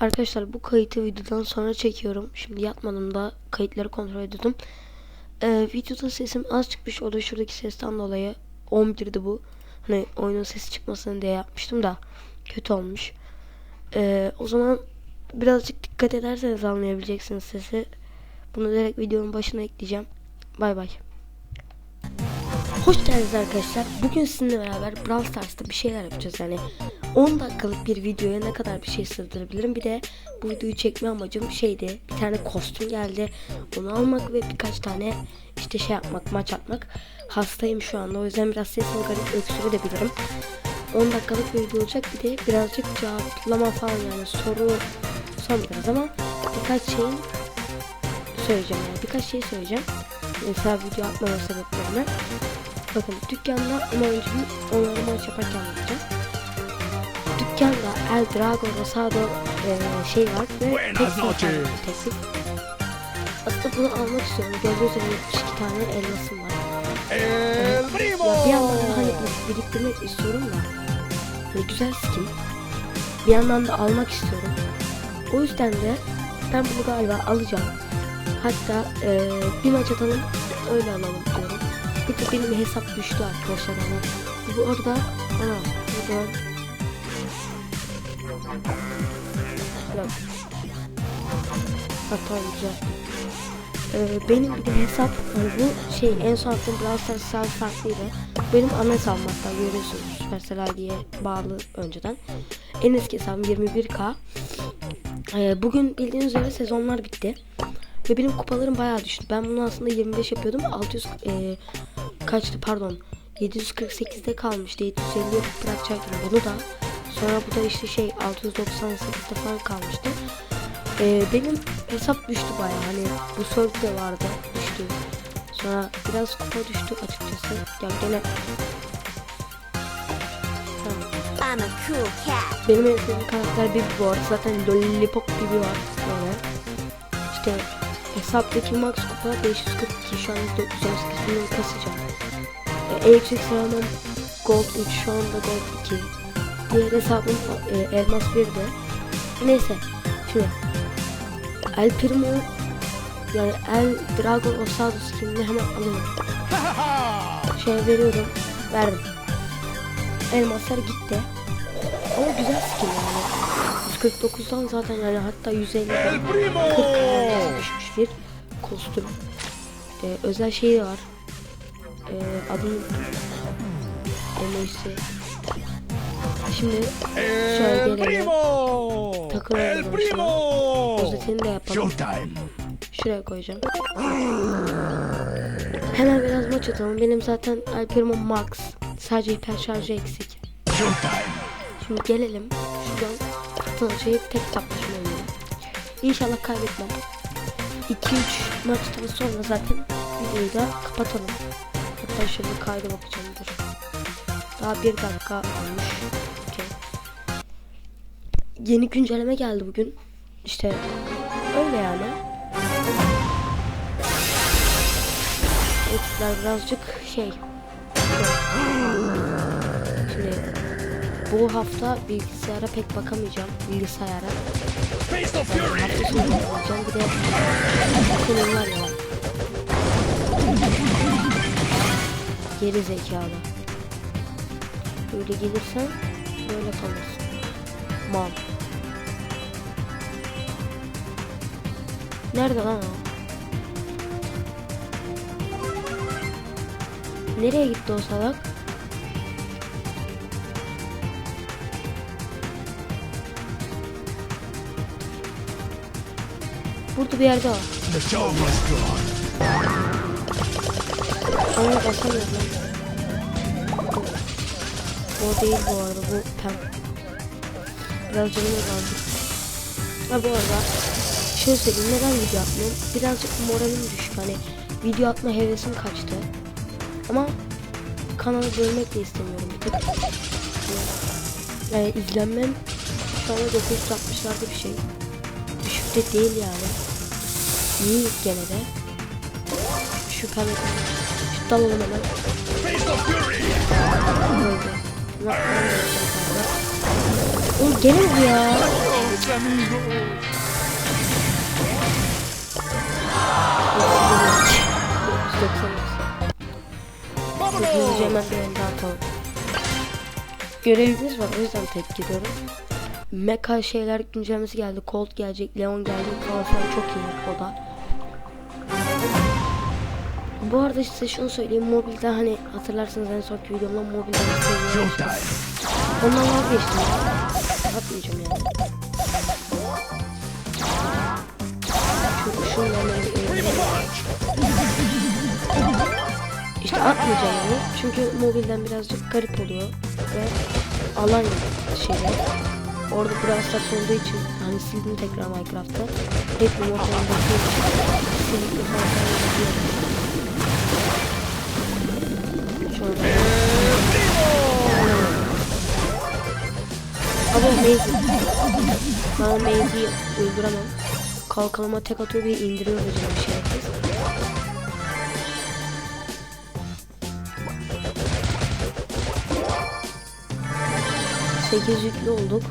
Arkadaşlar bu kayıtı videodan sonra çekiyorum. Şimdi yatmadım da kayıtları kontrol ediyordum. Ee, videoda sesim az çıkmış. O da şuradaki sesten dolayı 11'di bu. Hani oyunun sesi çıkmasın diye yapmıştım da kötü olmuş. Ee, o zaman birazcık dikkat ederseniz anlayabileceksiniz sesi. Bunu direkt videonun başına ekleyeceğim. Bay bay. Hoş geldiniz arkadaşlar. Bugün sizinle beraber Brawl Stars'ta bir şeyler yapacağız yani. 10 dakikalık bir videoya ne kadar bir şey sığdırabilirim. Bir de bu videoyu çekme amacım şeydi. Bir tane kostüm geldi. Onu almak ve birkaç tane işte şey yapmak, maç atmak. Hastayım şu anda. O yüzden biraz sesim garip öksürebilirim. 10 dakikalık bir video olacak. Bir de birazcık cevaplama falan yani soru sormayacağız ama birkaç şeyin söyleyeceğim yani. Birkaç şey söyleyeceğim. Mesela video atmama sebeplerine. Bakın dükkanda ama önce bir onları maç yaparken anlatacağım. Dükkanda El Drago Rosado e, şey var ve tek teklif. Aslında bunu almak istiyorum. Gördüğünüz gibi 72 tane elmasım var. El primo. Ya bir yandan da hani biriktirmek istiyorum da. Hani güzel skin. Bir yandan da almak istiyorum. O yüzden de ben bunu galiba alacağım. Hatta e, bir maç atalım öyle alalım diyorum. Bir de benim hesap düştü arkadaşlar ama bu orada ana burada Yok. Hatta. Ee, benim bir de hesap bu şey en son attığım Brawl Stars farklıydı. Benim ana hesabım hatta görüyorsunuz Supercell diye bağlı önceden. En eski hesabım 21k. Ee, bugün bildiğiniz üzere sezonlar bitti. Ve benim kupalarım bayağı düştü. Ben bunu aslında 25 yapıyordum. 600 e, kaçtı pardon. 748'de kalmıştı. 750 yapıp bırakacaktım bunu da. Sonra bu da işte şey 698'de falan kalmıştı. Ee, benim hesap düştü bayağı hani bu serv de vardı düştü. Sonra biraz kupa düştü açıkçası. Ya gene. I'm a cool cat. Benim en sevdiğim karakter Bibi bu arada zaten Lollipop Bibi var böyle. İşte hesaptaki max kupa 542 şu an 418 milyon kasacağım. Ee, en yüksek sıralamam Gold 3 şu anda Gold 2. Diğer hesabım e, Elmas 1'de. Neyse şimdi El Primo yani El Dragon Osado skinini hemen alıyorum. Şey veriyorum. Verdim. Elmaslar gitti. Ama güzel skin yani. 149'dan zaten yani hatta 150 El primo. 40 düşmüş bir kostüm. Ee, özel şeyi var. Ee, adını emojisi. Şimdi şöyle El gelelim. primo. Takılalım Özetini de yapalım. Showtime. Şuraya koyacağım. Hemen biraz maç atalım. Benim zaten El Primo Max. Sadece hiper şarjı eksik. Showtime. Şimdi gelelim. Şuradan katılacağım tek oynayalım. İnşallah kaybetmem. 2-3 maçtan sonra zaten videoyu da kapatalım. Hatta şöyle kayda bakacağım dur. Daha bir dakika olmuş. Okey. Yeni güncelleme geldi bugün. İşte öyle yani. Ekipler birazcık şey. Şimdi bu hafta bilgisayara pek bakamayacağım. Bilgisayara. Yani hafta. Bir de konum var ya. Geri zekalı. Böyle gelirsen böyle kalırsın. Mal. Nerede lan o? Nereye gitti o salak? Burada bir yerde var. The show must go on. Ona basamıyorum. O değil bu arada bu pem. Biraz canım lazım. Ha bu arada şöyle söyleyeyim neden video atmıyorum? Birazcık moralim düşük hani video atma hevesim kaçtı. Ama kanalı bölmek de istemiyorum. Yani izlenmem şu anda 960'larda bir şey. Düşük de değil yani. İyi gene de. Şüphem yok. Şu dalalım hemen. Öldü. Oğlum gene mi ya? Hızlıca hemen bir elde atalım. Görevimiz var o yüzden tek gidiyorum. Mecha şeyler güncellemesi geldi. Colt gelecek, Leon gelecek falan filan çok iyi o da. Bu arada size şunu söyleyeyim. Mobilde hani hatırlarsınız en sonki videomda mobilden seviyorum. Showtime. Ondan vazgeçtim. Atmayacağım yani. Atmayacağım onu. Çünkü mobilden birazcık garip oluyor. Ve alan şeyler. Orada Brawl Stars olduğu için hani sildim tekrar Minecraft'ta. Hep bir ortamındaki için sildim falan Şöyle. Ama Maze'i. Ben o Maze'i öldüremem. Kalkanıma tek atıyor ve indiriyor hocam bir şey yapıyor. Sekiz yüklü olduk.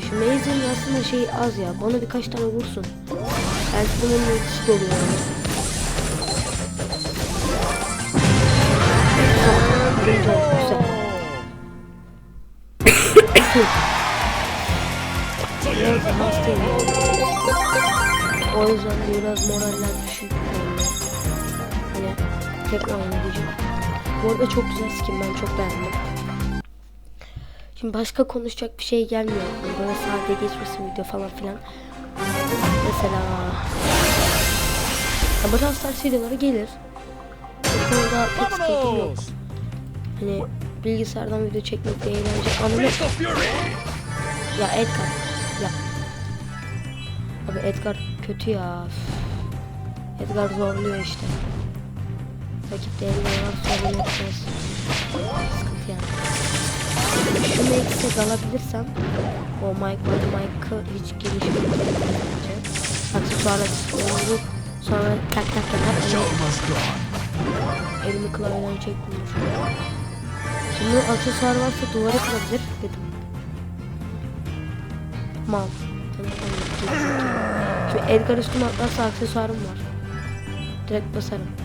Şu Maze'in aslında şey az ya. Bana birkaç tane vursun. Belki bunun ultisi doluyor yani. O yüzden biraz moraller düşük. Yani. Hani tekrar oynayacağım. Bu arada çok güzel skin ben çok beğendim. Şimdi başka konuşacak bir şey gelmiyor. Böyle sade geçmesin video falan filan. Mesela ya Brawl Stars videoları gelir. Bu konuda pek sıkıntım yok. Hani bilgisayardan video çekmek de eğlence. Anlamı ya Edgar. Ya. Abi Edgar kötü ya. Edgar zorluyor işte. Eline var sorun etmez. Sıkıntı yani. Şu Max'e dalabilirsem o Mike var Mike'ı hiç gelişmiyor bence. Aksesuarla vurup sonra tak tak tak elimi klavyeden çekmiyor. Şimdi aksesuar varsa duvarı kırabilir dedim. Mal. Şimdi Edgar üstüme atlarsa aksesuarım var. Direkt basarım.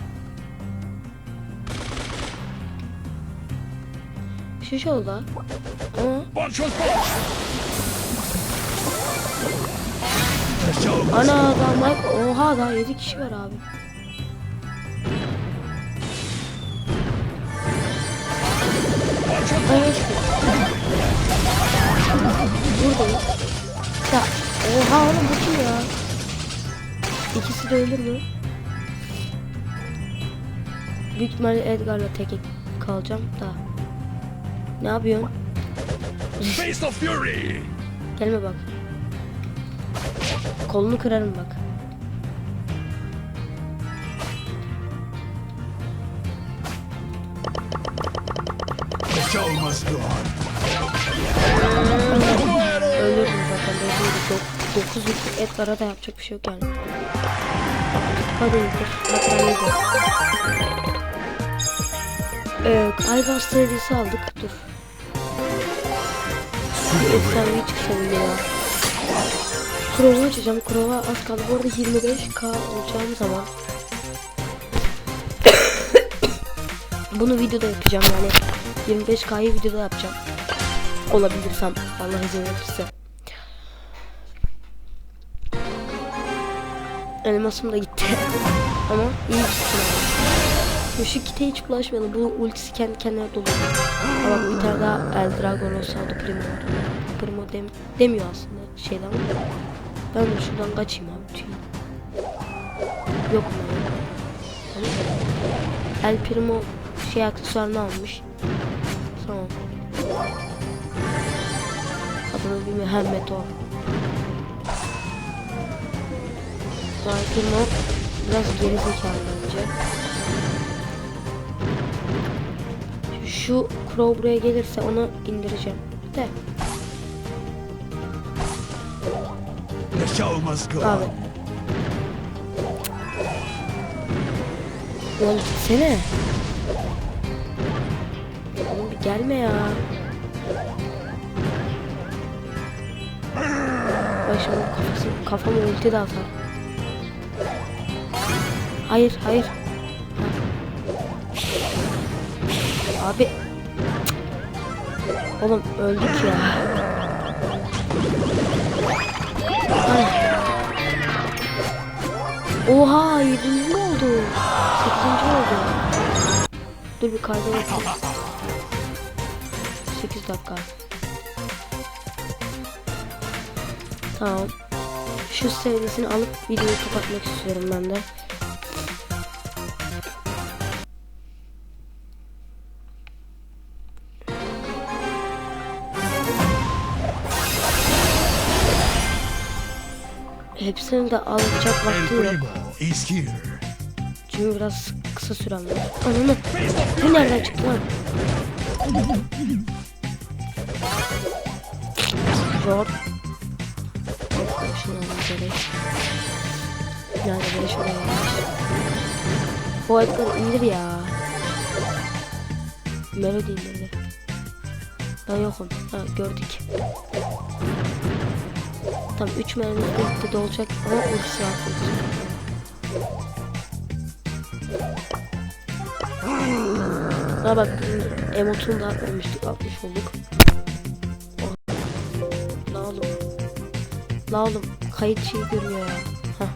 Show must ana Mike oha daha 7 kişi var abi. Evet. Buradayım. Ya oha oğlum bu kim ya? İkisi de ölür mü? Büyük ihtimalle Edgar'la tek kalacağım da. Ne yapıyorsun? Fist of Fury. Gelme bak. Kolunu kırarım bak. Ölürdüm zaten belliydi. 9 yüklü Edgar'a da yapacak bir şey yok yani. Hadi indir. Hatta indir. Ee, Aybars serisi aldık. Dur. Efsanevi bile ya. Krova açacağım. Krova az kaldı. Bu arada 25k olacağım zaman. Bunu videoda yapacağım yani. 25k'yı videoda yapacağım. Olabilirsem. Allah izin verirse. Elmasım da gitti. Ama iyi aldım. Şu, şu kite hiç bulaşmayalım. Bu ultisi kendi kendine dolu. Ama bak bir tane daha El Dragon olsaydı Primo var. Primo dem demiyor aslında şeyden. Ben de şuradan kaçayım abi. Tüy. Yok mu? El Primo şey aksesuarını almış. Tamam. Adını bilmiyorum. Hem Meteor. El Primo biraz geri zekalı bence. Şu Crow buraya gelirse onu indireceğim. De. Abi. Lan gitsene. Oğlum bir gelme ya. Bak şimdi kafası, kafama ulti de atar. Hayır hayır. Ha. Abi. Oğlum öldük ya. Ay. Oha yedinci mi oldu? Sekizinci oldu. Dur bir kayda bakayım. 8 dakika. Tamam. Şu serisini alıp videoyu kapatmak istiyorum ben de. Hepsini de alacak vaktim yok. Çünkü biraz kısa süren var. Ananı. Bu nereden çıktı lan? Zor. Alalım gerek. Yani böyle şuraya yapmış. Bu ayetleri indir ya. Melodi indirdi. Ben yokum. Ha gördük. Tam 3 mermi birlikte dolacak ama ultisi var. ultisi. Ha bak emotunu da atmamıştık atmış olduk. Oh. La oğlum. La kayıt şeyi görüyor ya. Heh.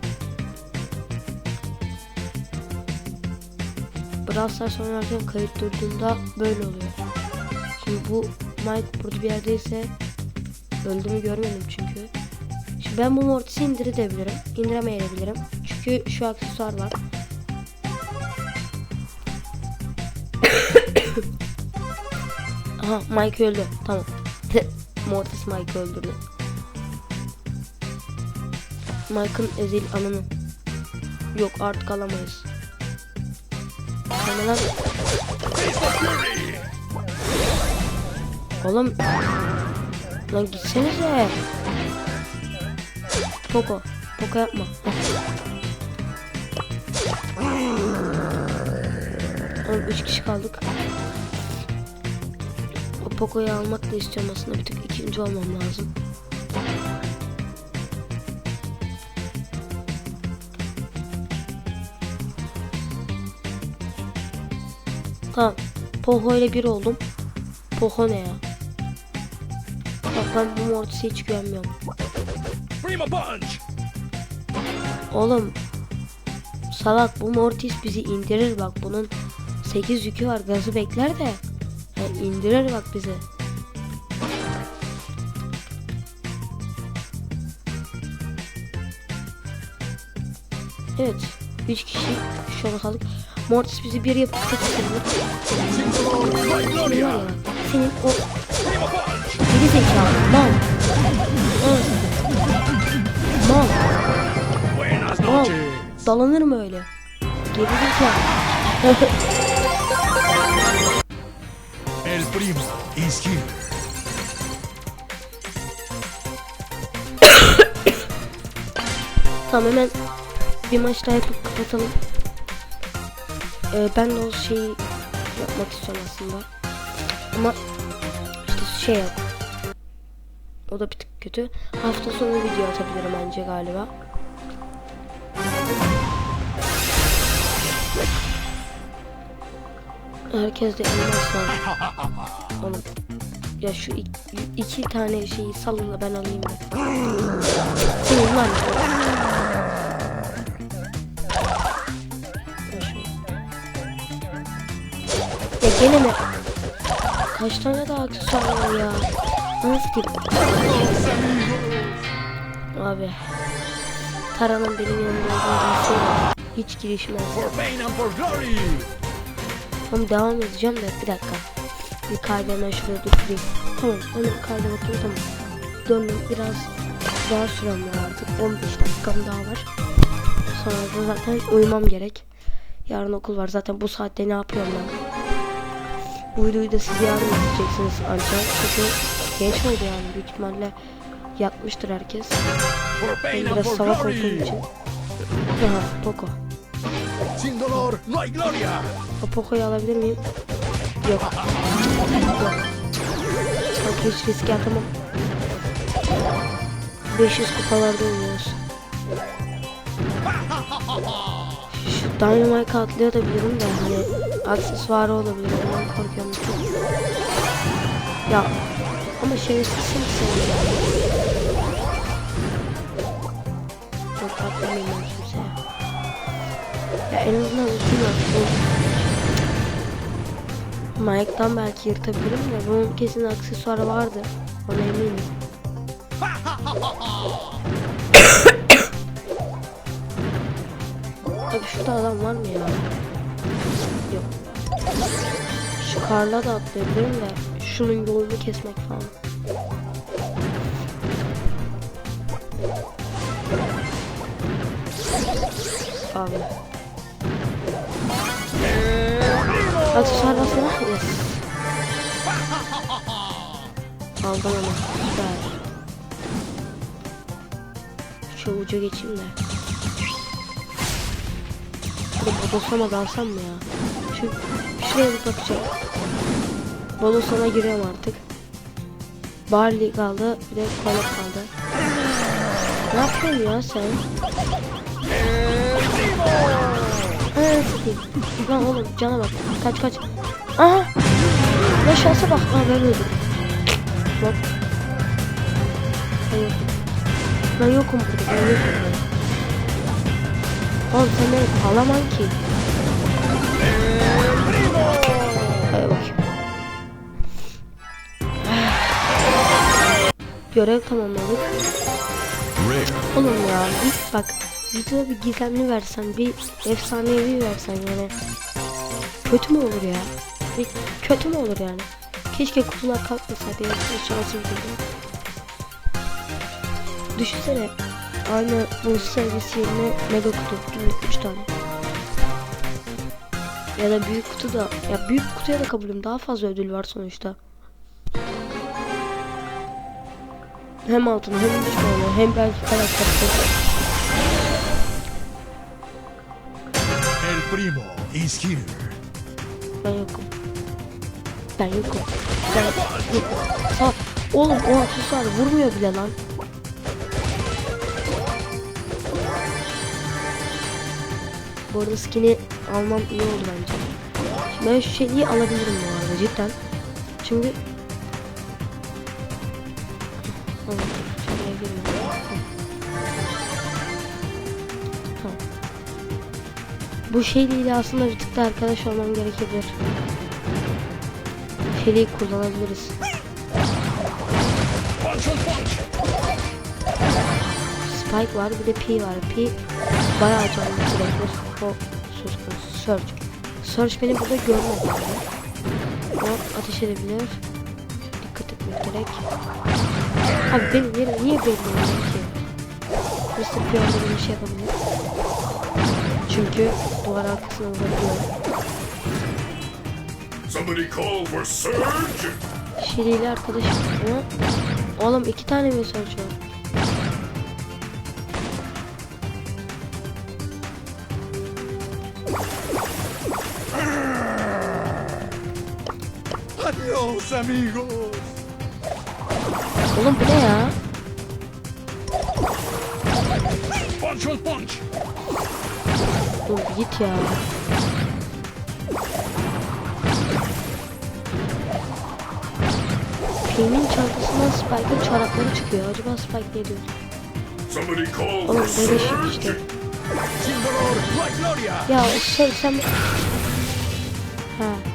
Brawl Stars oynarken kayıt durduğunda böyle oluyor. Şimdi bu Mike burada bir yerdeyse öldüğümü görmedim çünkü. Ben bu Mortis'i indirebilirim. İndiremeyebilirim. Çünkü şu aksesuar var. Aha Mike öldü. Tamam. Mortis Mike öldürdü. Mike'ın ezil anını. Yok artık alamayız. Fury. oğlum. Lan gitsenize. Poco. Poco yapma. Oğlum 3 kişi kaldık. O Poco'yu almak da istiyorum aslında bir tık ikinci olmam lazım. Tamam. Poco ile bir oldum. Poco ne ya? Bak ben bu Mortis'e hiç güvenmiyorum. Primo Punch. Oğlum salak bu Mortis bizi indirir bak bunun 8 yükü var gazı bekler de yani indirir bak bizi. Evet 3 kişi şu an kaldık. Mortis bizi bir yapıp My Senin o geri zekalı mal. Mal. Mal. Mal. noches. Dalanır mı öyle? Geri zekalı. El Primo. Tamam hemen bir maç daha yapıp kapatalım. Ee, ben de o şeyi yapmak istiyorum aslında. Ama işte şey yok. O da bir tık kötü. Hafta sonu video atabilirim bence galiba. Herkes de elmas var. Oğlum. Ya şu iki, iki tane şeyi salın da ben alayım mı? Ya gene mi? Kaç tane daha aksesuar var ya? Nasıl ki? Abi. Tara'nın benim yanımda olduğunu bilseydi hiç girişmez. Tamam devam edeceğim de bir dakika. Bir kaydı hemen şuraya durdurayım. Tamam hemen kayda bakayım tamam. Döndüm biraz daha sürem var artık. 15 dakikam daha var. Sonra da zaten uyumam gerek. Yarın okul var. Zaten bu saatte ne yapıyorum ben? Bu videoyu da siz yarın izleyeceksiniz ancak. Çünkü geç oldu yani. Büyük ihtimalle yatmıştır herkes. Ben biraz salak olduğum için. Aha Poco. Sin dolor no hay gloria. O Poco'yu alabilir miyim? Yok. Yok. Kanka hiç riske atamam. 500 kupalarda oynuyoruz. Şu Dynamite atlıyor da bilirim de hani aksesuarı olabilir ondan korkuyorum çok. Ya ama şerefsizsin sen ya. Yok atlamayayım ben kimseye. Ya en azından yok. Bu- Mike'dan belki yırtabilirim de bunun kesin aksesuarı vardı. Ona eminim. Abi şurada adam var mı ya? Yok. Şu karla da atlayabilirim de şunun yolunu kesmek falan. Abi. Aksesuar basma. Yes. Aldım onu. Süper. Şu ucu geçeyim de. Şurada bodoslama dalsam mı ya? Şu şuraya bir bakacağım. Bodoslama giriyorum artık. Barley kaldı. Bir de kola kaldı. Ne yapıyorsun ya sen? Evet, sikeyim. Lan oğlum cana bak. Kaç kaç. Aha. Ya şansa bak. Aa ben öldüm. Bak. Ben yokum. Ben yokum burada. Ben yokum. Oğlum sen beni ağlaman ki. Görev tamamladık. Oğlum ya ilk bak videoda bir gizemli versen bir efsanevi versen yani kötü mü olur ya? Bir kötü mü olur yani? Keşke kutular kalkmasaydı ya bir şansım gibi. Düşünsene aynı bu servis yerine mega kutu 3 tane. Ya da büyük kutu da ya büyük kutuya da kabulüm daha fazla ödül var sonuçta. Hem altın hem üç tane hem belki karakter El primo is here. Ben yokum. Ben yokum. Ben yokum. Sağ. Oğlum o aksesuar vurmuyor bile lan. Bu arada skin'i almam iyi oldu bence. Şimdi ben şu şeyi alabilirim bu arada cidden. Çünkü Bu şeyliyle aslında bir tık da arkadaş olmam gerekebilir. Şeyliği kullanabiliriz. Spike var bir de P var. P bayağı canlı sürekli o söz konusu. Surge. Surge beni burada görmedi. O ateş edebilir. Dikkat etmek gerek. Abi benim yerim niye belli oluyor ki? Mr. P orada bir şey yapabilir. Çünkü duvar arkasına vurabiliyor. Somebody call for surge! Şiriyle arkadaşım ama Oğlum iki tane mi Surge var? Adiós, amigos. Oğlum bu ne ya? Punch punch. Dur git ya. Payne'in çantasından Spike'ın çorapları çıkıyor. Acaba Spike ne diyor? Oğlum böyle şey işte. Ya şey sen... Ha.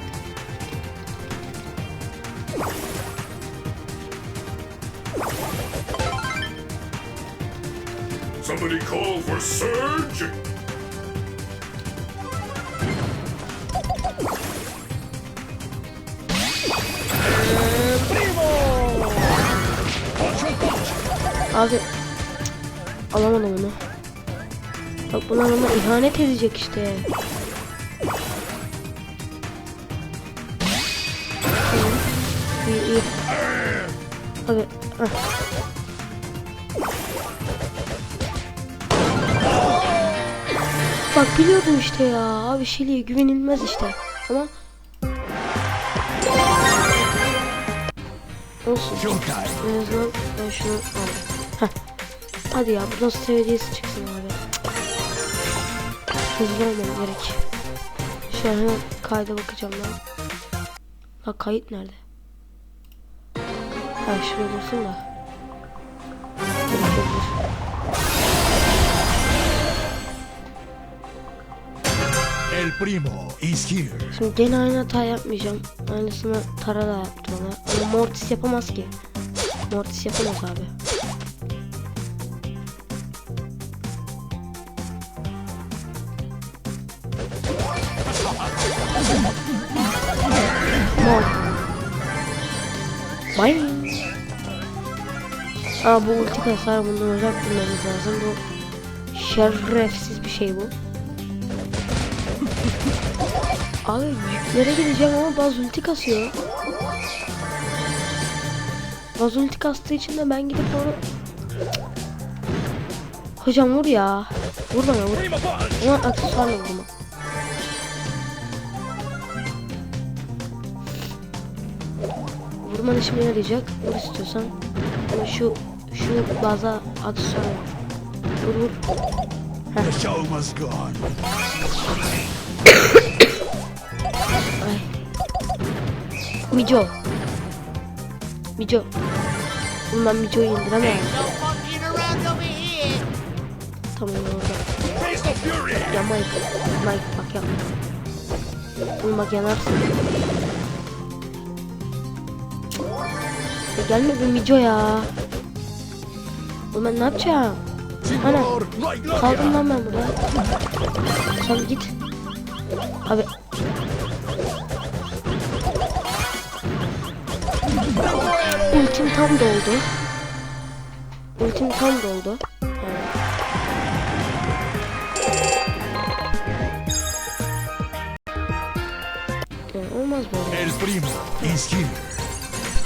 For surge! Abi alamadım onu. Bak bunlar bana ihanet edecek işte. İyi. Abi ah. Bak biliyordum işte ya. Abi Şili'ye güvenilmez işte. Ama Olsun. En azından ben şunu aldım. Heh. Hadi ya buradan seviyesi çıksın abi. Hızlı olmam gerek. Şöyle kayda bakacağım ben. Bak kayıt nerede? Ha şurada olsun da. El primo is here. Şimdi gene aynı hata yapmayacağım. Aynısını Tara da yaptı bana. Ama Mortis yapamaz ki. Mortis yapamaz abi. Mor. Bye. Aa bu ulti kasar bundan uzak durmamız lazım. Bu şerefsiz bir şey bu. Abi yüklere gideceğim ama baz ulti kasıyor. Baz ulti kastığı için de ben gidip onu... Hocam vur ya. Vur bana vur. Ama aksesuarla vurma. Vurman işime yarayacak. Vur istiyorsan. Ama şu şu baza aksesuar vur. Vur vur. The Mico. Mico. Ben Mico'yu indiremem. Tamam orada. Ya Mike. Mike bak yapma. Oğlum bak yanarsın. Ya gelme bir Mico ya. Oğlum ben ne yapacağım? Ana. Kaldım lan ben burada. Sen git. Ultim tam doldu. Ultim tam doldu. Yani olmaz böyle. El primo here.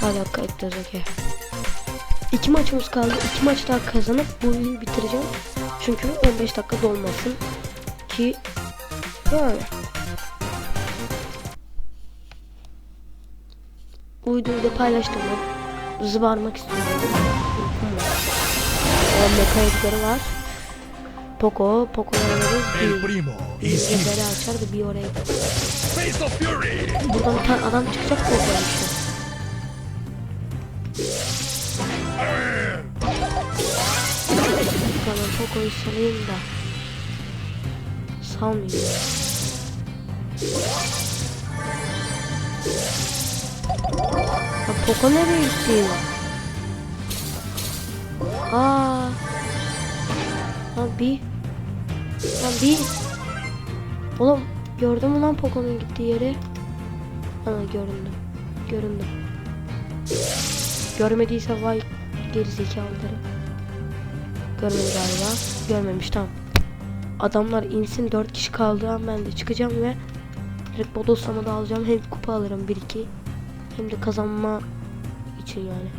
Hala kayıtlarız okey. İki maçımız kaldı. İki maç daha kazanıp bu oyunu bitireceğim. Çünkü 15 dakika dolmasın. Ki. Bu videoyu da paylaştım ben. Zıbarmak istiyorum. O mekanikleri var. Poco, Poco oynarız. El Bir gözleri açar da bir oraya. Buradan bir tane adam çıkacak mı işte. Tamam Poco'yu salayım da. Salmayayım. Ya Poco nereye gitti? Aa. Lan bir. Lan bir. Gördün mü lan Poco'nun gittiği yeri? Ha göründü. Göründü. Görmediyse vay gerizekalıları. Görmedi galiba. Görmemiş tamam. Adamlar insin 4 kişi kaldığı an ben de çıkacağım ve direkt bodoslama da alacağım. Hem kupa alırım 1-2 hem de kazanma için yani.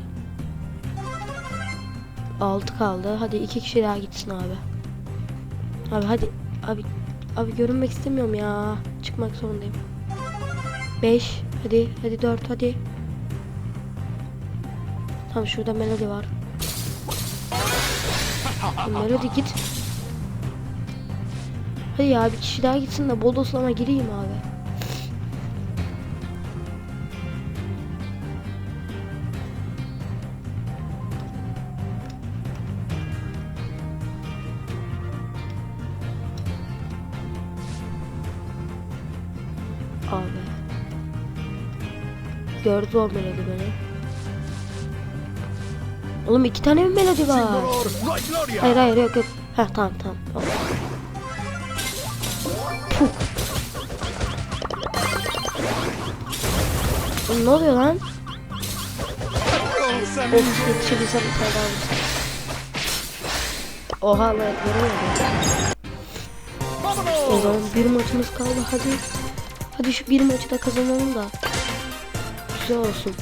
6 kaldı. Hadi 2 kişi daha gitsin abi. Abi hadi. Abi abi görünmek istemiyorum ya. Çıkmak zorundayım. 5 hadi hadi 4 hadi. Tamam şurada melodi var. melodi git. Hadi ya bir kişi daha gitsin de bodoslama gireyim. Abi. Gördü o melodi beni. Oğlum iki tane mi melodi var? Hayır hayır yok yok. Heh tamam tamam. tamam. Oğlum ne oluyor lan? Of yetişebilsem bir tane daha. Oha lan göremiyorum. O zaman bir maçımız kaldı hadi. Hadi şu bir maçı da kazanalım da. Güzel olsun.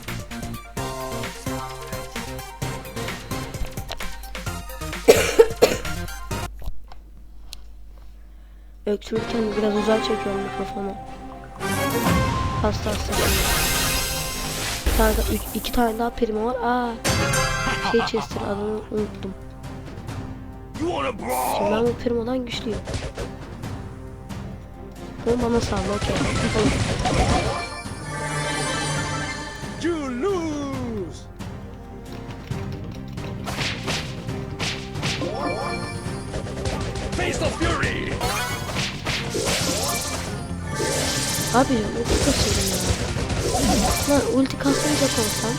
Öksürürken biraz uzak çekiyorum mikrofonu. Hasta hasta. Bir tane üç, iki tane daha primo var. Aa. Şey Chester adını unuttum. Şimdi bu primodan güçlüyüm. Bu bana sağlı okey. Abi ulti kasıyorum ya. Lan ulti kasmayacak olsam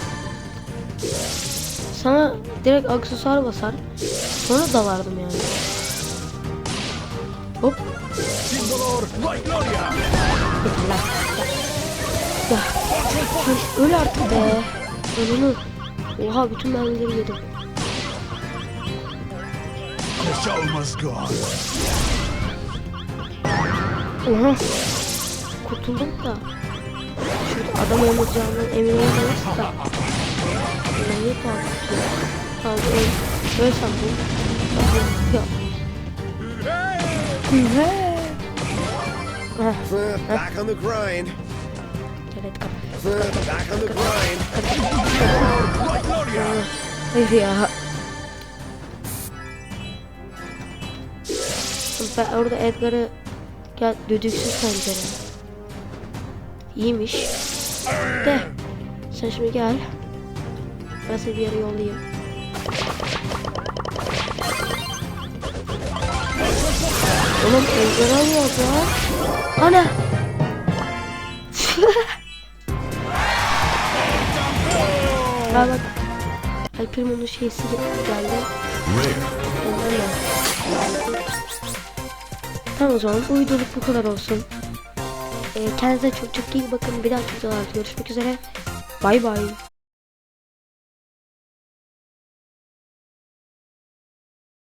sana direkt aksesuar basar. Sonra dalardım yani. Hop. Ya. ya. Öl artık be. Ölümü. Oha bütün mermileri yedim. Oha. Kurtuldum da. Şurada adam olmayacağından emin olamayız da. Ulan niye tutuyor? Tamam öl. Öl bu. Ya. Uh, back on the grind. evet kap. Back on the grind. Hayır ya. Ben orada Edgar'ı gel düdüksüz pencere. İyiymiş. De. Sen şimdi gel. Ben seni bir yere yollayayım. Oğlum Edgar'ı alıyoruz ya. Ana. Ha bak. El Primo'nun şeysi geldi. Ondan da. Tamam o zaman bu videoluk bu kadar olsun. Ee, kendinize çok çok iyi bakın. Bir dahaki videolarda görüşmek üzere. Bay bay.